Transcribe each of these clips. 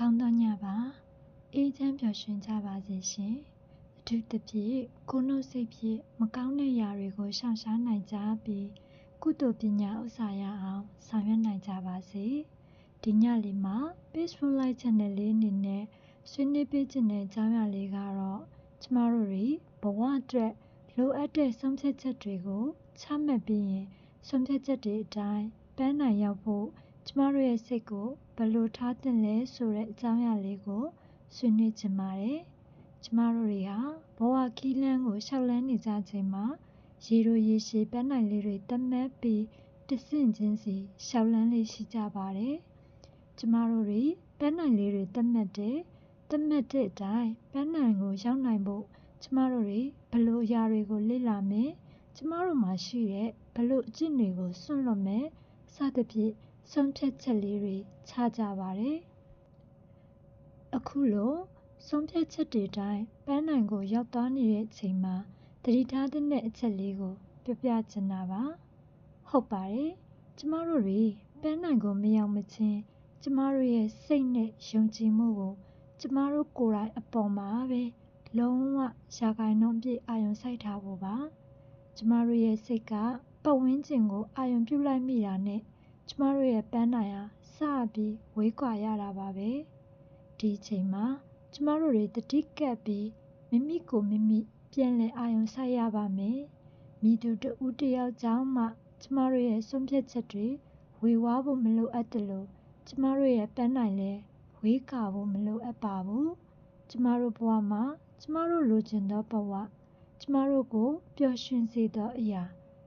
ကောင်းသောညပါအေးချမ်းပျော်ရွှင်ကြပါစေရှင်အထူးသဖြင့်ကိုယ်နှုတ်စိတ်ဖြင့်မကောင်းတဲ့ຢာတွေကိုရှောင်ရှားနိုင်ကြပြီးကုသိုလ်ပညာဥစ္စာရအောင်ဆောင်ရွက်နိုင်ကြပါစေဒီညလေးမှာ Peaceful Light Channel လေးအနေနဲ့ဆွေးနွေးပေးခြင်းတဲ့အကြောင်းအရာလေးကတော့ကျမတို့တွေဘဝအတွက်လိုအပ်တဲ့ဆုံးဖြတ်ချက်တွေကိုချမှတ်ပြီးရင်ဆုံးဖြတ်ချက်တွေအတိုင်းပန်းနိုင်ရောက်ဖို့ ကျမတို့ရဲ့စိတ်ကိုဘယ်လိုထားသင့်လဲဆိုတဲ့အကြောင်းအရာလေးကိုဆွေးနွေးချင်ပါတယ်။ကျမတို့တွေဟာဘဝခီးလမ်းကိုလျှောက်လှမ်းနေကြချိန်မှာရေတိုရေရှည်ပန်းနိုင်လေးတွေသတ်မှတ်ပြီးတဆင့်ချင်းစီလျှောက်လှမ်းလေးရှိကြပါတယ်။ကျမတို့တွေပန်းနိုင်လေးတွေသတ်မှတ်တယ်။သတ်မှတ်တဲ့အတိုင်းပန်းနိုင်ကိုရောက်နိုင်ဖို့ကျမတို့တွေဘယ်လိုအရာတွေကိုလေ့လာမယ်။ကျမတို့မှာရှိတဲ့ဘယ်လိုအကျင့်တွေကိုစွန့်လွှတ်မယ်စသဖြင့် ဆုံးဖြတ်ချက်လေးတွေ ချကြပါတယ်။အခုလို ဆုံးဖြတ်ချက်တွေတိုင်း ပန်းနိုင်ကို ရောက်သွားနေတဲ့အချိန်မှာ သတိထားသင့်တဲ့အချက်လေးကို ပြောပြချင်တာပါ။ဟုတ်ပါတယ်။ကျမတို့တွေ ပန်းနိုင်ကို မရောက်မချင်း ကျမတို့ရဲ့ စိတ်နဲ့ယုံကြည်မှုကို ကျမတို့ကိုယ်တိုင်အပေါ်မှာပဲ လုံးဝ ရာခိုင်နှုန်းပြည့် အာရုံစိုက်ထားဖို့ပါ။ကျမတို့ရဲ့စိတ်က ပတ်ဝန်းကျင်ကို အာရုံပြုလိုက်မိတာနဲ့ ကျမတို့ရဲ့ပန်းတိုင်ဟာ စပြီးဝေးကွာရတာပါပဲ ဒီအချိန်မှာ ကျမတို့တွေတတိကပ်ပြီး မိမိကိုမိမိ ပြန်လည်အာရုံစိုက်ရပါမယ်မိသူတဦးတယောက်ကြောင့်မှ ကျမတို့ရဲ့ ဆုံးဖြတ်ချက်တွေ ဝေဝါးဖို့ မလိုအပ်တယ်လို့ကျမတို့ရဲ့ ပန်းတိုင်လည်း ဝေးကာဖို့ မလိုအပ်ပါဘူး ကျမတို့ဘဝမှာ ကျမတို့လိုချင်သောဘဝ ကျမတို့ကို ပျော်ရွှင်စေသောအရာ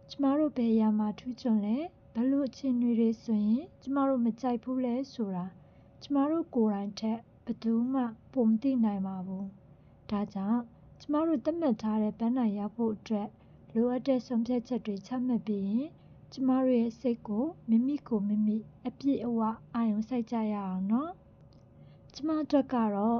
ကျမတို့ ဘယ်အရာမှာ ထူးချွန်လဲ ဘယ်လိုအခြေအနေတွေဆိုရင် ကျမတို့မကြိုက်ဘူးလဲဆိုတာ ကျမတို့ကိုယ်တိုင်ထက် ဘယ်သူမှပုံမသိနိုင်ပါဘူး ဒါကြောင့် ကျမတို့သတ်မှတ်ထားတဲ့ ပန်းနိုင်ရောက်ဖို့အတွက် လိုအပ်တဲ့ ဆုံးဖြတ်ချက်တွေ ချမှတ်ပြီးရင် ကျမတို့ရဲ့စိတ်ကို မိမိကိုမိမိ အပြည့်အဝ အာရုံစိုက်ကြရအောင်နော် ကျမတို့ကတော့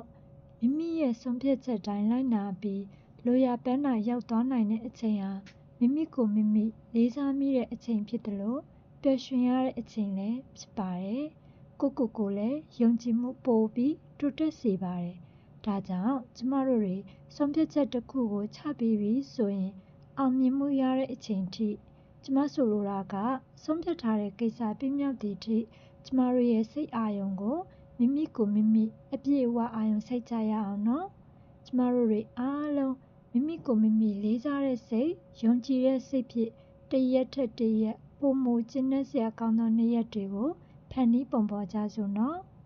မိမိရဲ့ဆုံးဖြတ်ချက်တိုင်း လိုက်နာပြီး လိုရာပန်းနိုင်ရောက်သွားနိုင်တဲ့အချိန်ဟာ မိမိကိုမိမိ လေးစားမိတဲ့အချိန်ဖြစ်တယ်လို့ ပျော်ရွှင်ရတဲ့အချိန်လည်းဖြစ်ပါတယ်။ကိုကိုကိုလည်းယုံကြည်မှုပိုပြီးတိုးတက်စေပါတယ်။ဒါကြောင့်ကျမတို့တွေဆုံးဖြတ်ချက်တစ်ခုကိုချပြီးပြီဆိုရင် အောင်မြင်မှုရတဲ့အချိန်ထိကျမဆိုလိုတာကဆုံးဖြတ်ထားတဲ့ကိစ္စပြည့်မြောက်သည့်ထိကျမတို့ရဲ့စိတ်အာရုံကိုမိမိကိုမိမိအပြည့်အဝအာရုံစိုက်ကြရအောင်နော်။ကျမတို့တွေအားလုံးမိမိကိုမိမိလေးစားတဲ့စိတ်ယုံကြည်တဲ့စိတ်ဖြင့်တရက်ထက်တရက် ပိုမိုကျဉ်းနှံ့စရာကောင်းသော နေ့ရက်တွေကို ဖန်တီးပုံဖော်ကြစို့နော်။